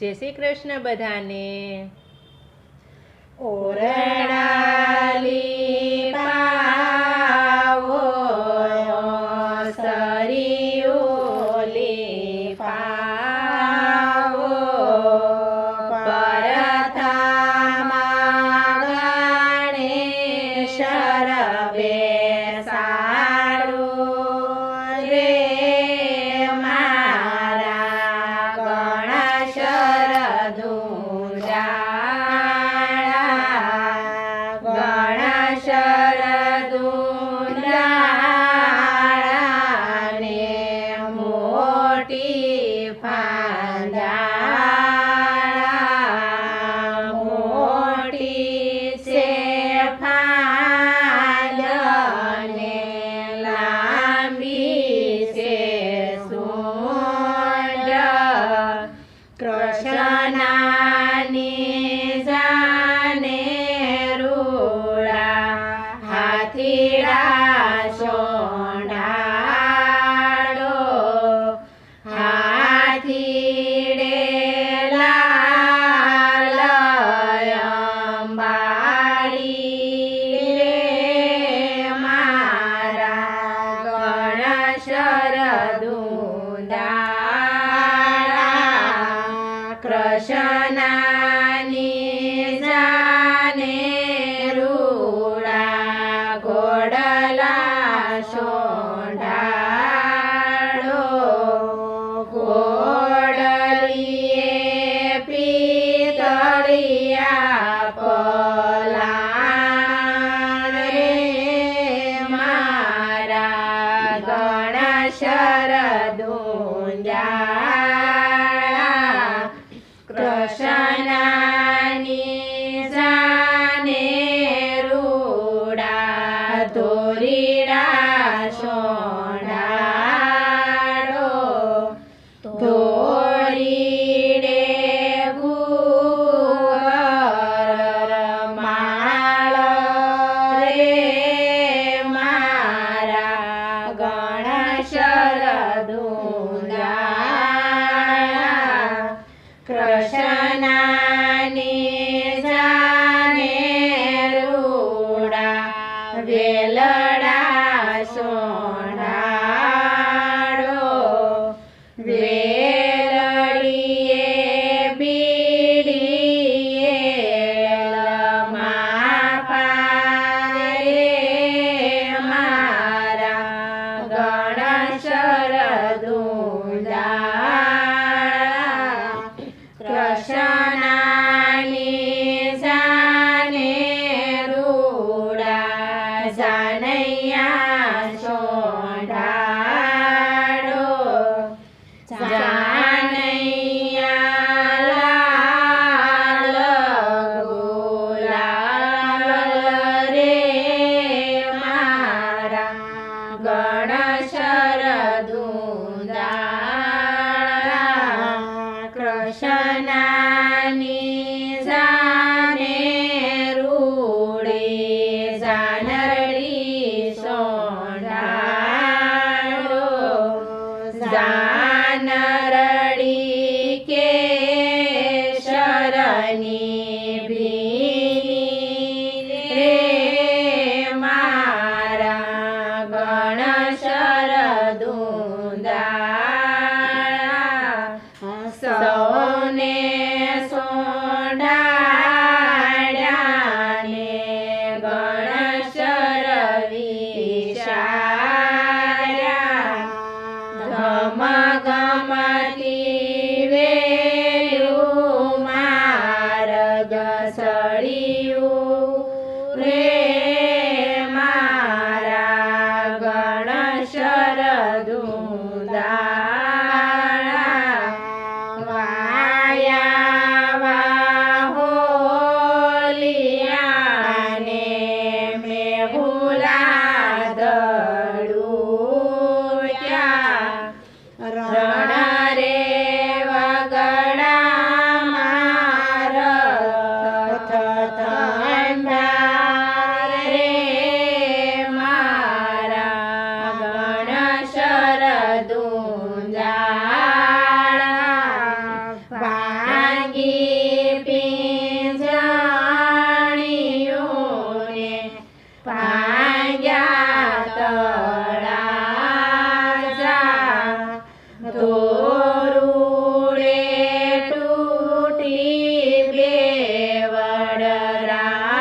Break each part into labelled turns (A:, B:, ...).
A: જય શ્રી કૃષ્ણ બધાને.
B: ઓરડાલી. प्रशना પાકી પિંજાણીઓને ભાંગ્યા તળાજા તોરુડે તૂટી બે વડરાશું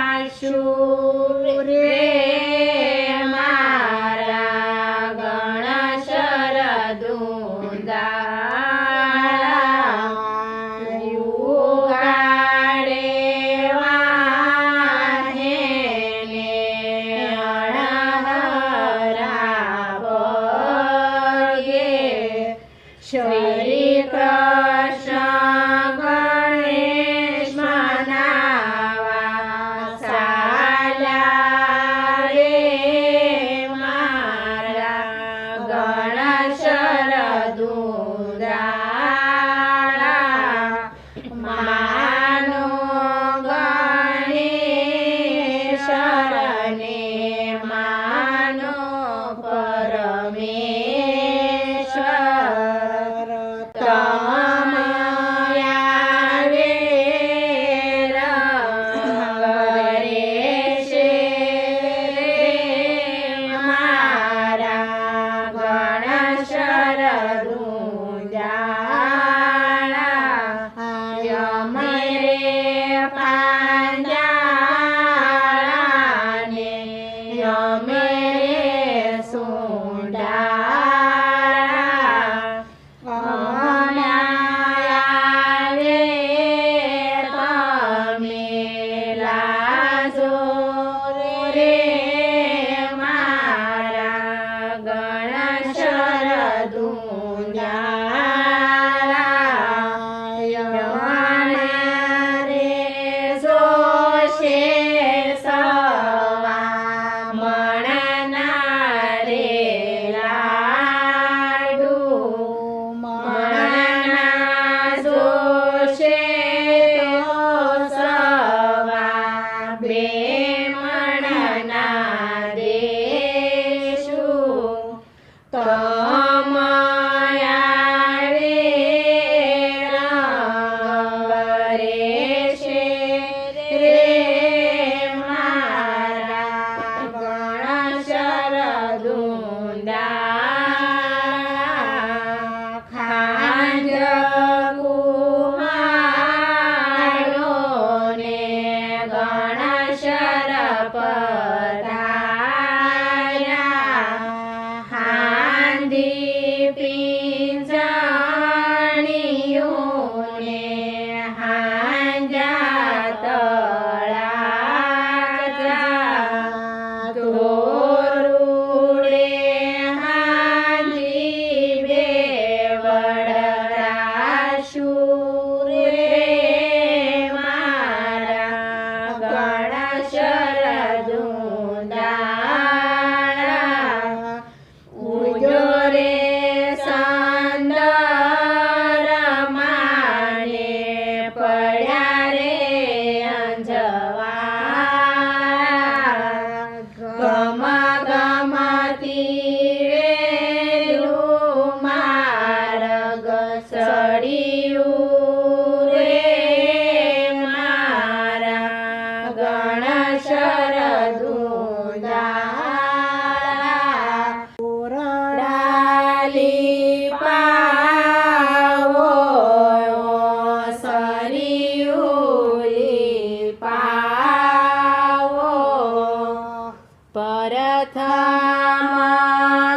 B: Namah.